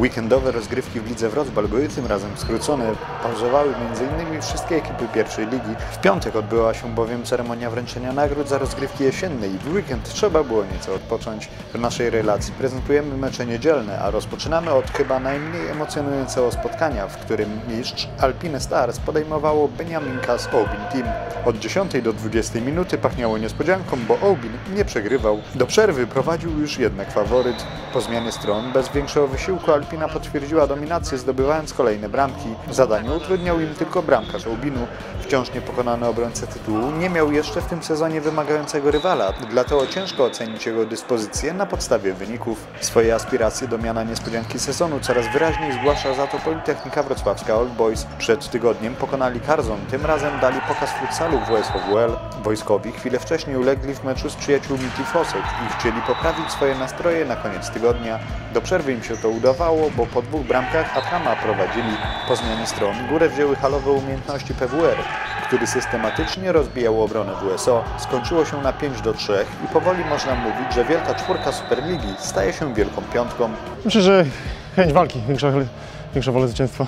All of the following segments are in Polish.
Weekendowe rozgrywki w Lidze Wrocław były tym razem skrócone. Pauzowały m.in. wszystkie ekipy pierwszej ligi. W piątek odbyła się bowiem ceremonia wręczenia nagród za rozgrywki jesienne i w weekend trzeba było nieco odpocząć. W naszej relacji prezentujemy mecze niedzielne, a rozpoczynamy od chyba najmniej emocjonującego spotkania, w którym mistrz Alpine Stars podejmowało Beniaminka z Obin Team. Od 10 do 20 minuty pachniało niespodzianką, bo Obin nie przegrywał. Do przerwy prowadził już jednak faworyt. Po zmianie stron bez większego wysiłku Alpina potwierdziła dominację, zdobywając kolejne bramki. Zadanie utrudniał im tylko bramkarz Aubinu. Wciąż niepokonany obrońca tytułu nie miał jeszcze w tym sezonie wymagającego rywala, dlatego ciężko ocenić jego dyspozycję na podstawie wyników. Swoje aspiracje do miana niespodzianki sezonu coraz wyraźniej zgłasza za to Politechnika Wrocławska Old Boys. Przed tygodniem pokonali Karzon, tym razem dali pokaz futsalu WSOWL. Wojskowi chwilę wcześniej ulegli w meczu z przyjaciółmi Tifosek i chcieli poprawić swoje nastroje na koniec tygodnia. Do przerwy im się to udawało, bo po dwóch bramkach Atrama prowadzili. Po zmianie stron górę wzięły halowe umiejętności PWR, który systematycznie rozbijał obronę WSO. Skończyło się na 5 do 3 i powoli można mówić, że wielka czwórka Superligi staje się wielką piątką. Myślę, że chęć walki, większa, większa wola zwycięstwa.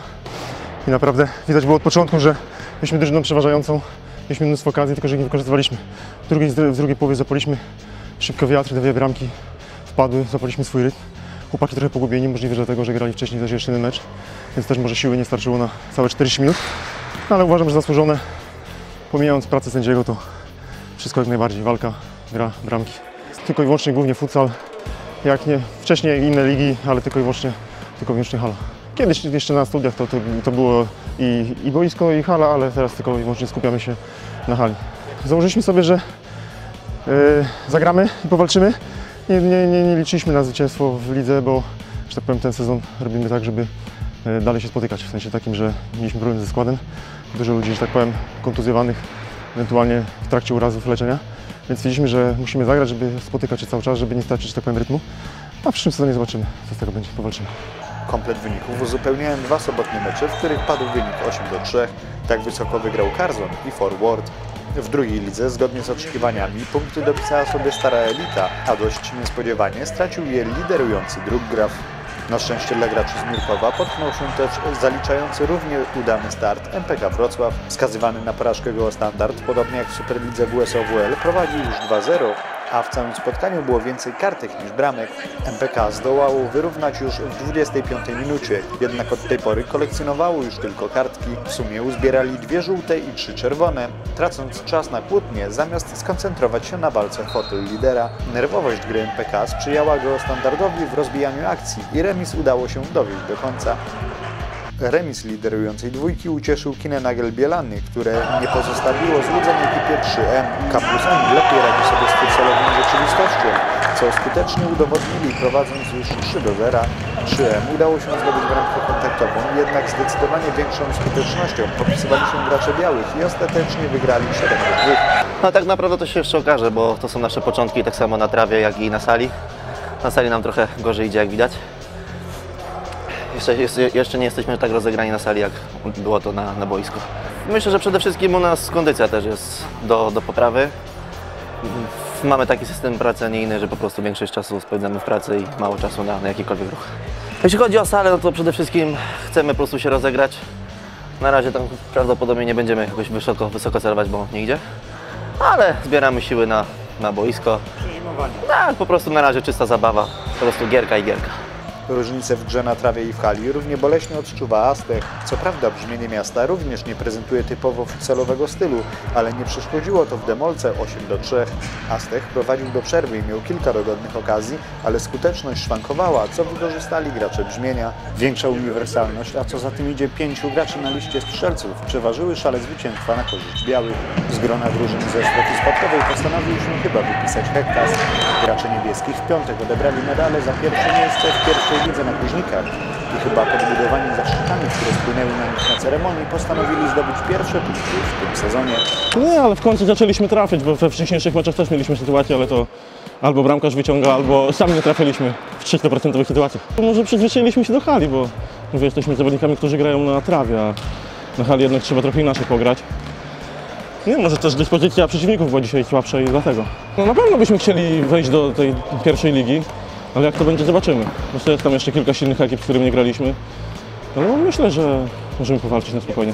I naprawdę widać było od początku, że mieliśmy drużyną przeważającą, mieliśmy mnóstwo okazji, tylko że ich nie wykorzystywaliśmy. W drugiej, w drugiej połowie zapaliśmy szybko wiatr, dwie bramki wpadły, zapaliśmy swój rytm. Chłopaki trochę pogubieni, możliwe, dlatego, że grali wcześniej też jeszcze jeden mecz, więc też może siły nie starczyło na całe 40 minut. No, ale uważam, że zasłużone. Pomijając pracę sędziego, to wszystko jak najbardziej. Walka, gra, bramki. Tylko i wyłącznie głównie futsal, jak nie wcześniej inne ligi, ale tylko i wyłącznie, tylko i wyłącznie hala. Kiedyś jeszcze na studiach to, to, to było i, i boisko, i hala, ale teraz tylko i wyłącznie skupiamy się na hali. Założyliśmy sobie, że yy, zagramy i powalczymy. Nie, nie, nie, nie liczyliśmy na zwycięstwo w lidze, bo że tak powiem ten sezon robimy tak, żeby yy, dalej się spotykać. W sensie takim, że mieliśmy problem ze składem. Dużo ludzi, że tak powiem, kontuzjowanych, ewentualnie w trakcie urazów leczenia. Więc wiedzieliśmy, że musimy zagrać, żeby spotykać się cały czas, żeby nie stracić, że tak powiem, rytmu. A w przyszłym sezonie zobaczymy, co z tego będzie, powalczymy. Komplet wyników uzupełniają dwa sobotnie mecze, w których padł wynik 8 do 3. Tak wysoko wygrał Carzon i Forward. W drugiej lidze, zgodnie z oczekiwaniami, punkty dopisała sobie stara elita, a dość niespodziewanie stracił je liderujący druk graf. Na szczęście dla graczy z Mirkowa potknął się też zaliczający równie udany start MPK Wrocław. Skazywany na porażkę go standard, podobnie jak w Superlidze WSOWL, prowadził już 2-0, a w całym spotkaniu było więcej kartek niż bramek. MPK zdołało wyrównać już w 25 minucie, jednak od tej pory kolekcjonowało już tylko kartki. W sumie uzbierali dwie żółte i trzy czerwone, tracąc czas na kłótnie zamiast skoncentrować się na walce fotel lidera. Nerwowość gry MPK sprzyjała go standardowi w rozbijaniu akcji i remis udało się dowieść do końca. Remis liderującej dwójki ucieszył Kinenagel Bielany, które nie pozostawiło złudzeń ekipie 3M. K plus M lepiej radzi sobie z futsalową rzeczywistością, co skutecznie udowodnili prowadząc już 3 do 0. 3M udało się zdobyć bramkę kontaktową, jednak zdecydowanie większą skutecznością popisywali się gracze białych i ostatecznie wygrali 7 do 2. No tak naprawdę to się jeszcze okaże, bo to są nasze początki tak samo na trawie, jak i na sali. Na sali nam trochę gorzej idzie, jak widać. Jeszcze, jeszcze, nie jesteśmy tak rozegrani na sali, jak było to na, na boisku. Myślę, że przede wszystkim u nas kondycja też jest do, do poprawy. Mamy taki system pracy, a nie inny, że po prostu większość czasu spędzamy w pracy i mało czasu na, na jakikolwiek ruch. Jeśli chodzi o salę, no to przede wszystkim chcemy po prostu się rozegrać. Na razie tam prawdopodobnie nie będziemy jakoś wysoko, wysoko celować, bo nie idzie. Ale zbieramy siły na, na boisko. Tak, po prostu na razie czysta zabawa. Po prostu gierka i gierka. Różnice w grze na trawie i w hali równie boleśnie odczuwa Astech. Co prawda brzmienie miasta również nie prezentuje typowo futsalowego stylu, ale nie przeszkodziło to w demolce 8 do 3. Astech prowadził do przerwy i miał kilka dogodnych okazji, ale skuteczność szwankowała, co wykorzystali gracze brzmienia. Większa uniwersalność, a co za tym idzie pięciu graczy na liście strzelców, przeważyły szale zwycięstwa na korzyść białych. Z grona drużyn ze strefy spadkowej postanowił się chyba wypisać hektas. Gracze niebieskich w piątek odebrali medale za pierwsze miejsce w pierwszej lidze na Kuźnikach i chyba podbudowani zaszczytami, które spłynęły na nich na ceremonii, postanowili zdobyć pierwsze punkty w tym sezonie. Nie, ale w końcu zaczęliśmy trafić, bo we wcześniejszych meczach też mieliśmy sytuację, ale to albo bramkarz wyciąga, albo sami nie trafiliśmy w 300% sytuacjach. Może przyzwyczailiśmy się do hali, bo mówię, jesteśmy zawodnikami, którzy grają na trawie, a na hali jednak trzeba trochę inaczej pograć. Nie, może też dyspozycja przeciwników była dzisiaj słabsza i dlatego. No na pewno byśmy chcieli wejść do tej pierwszej ligi. Ale jak to będzie, zobaczymy. Prostu jest tam jeszcze kilka silnych ekip, z którymi nie graliśmy. No myślę, że możemy powalczyć na spokojnie.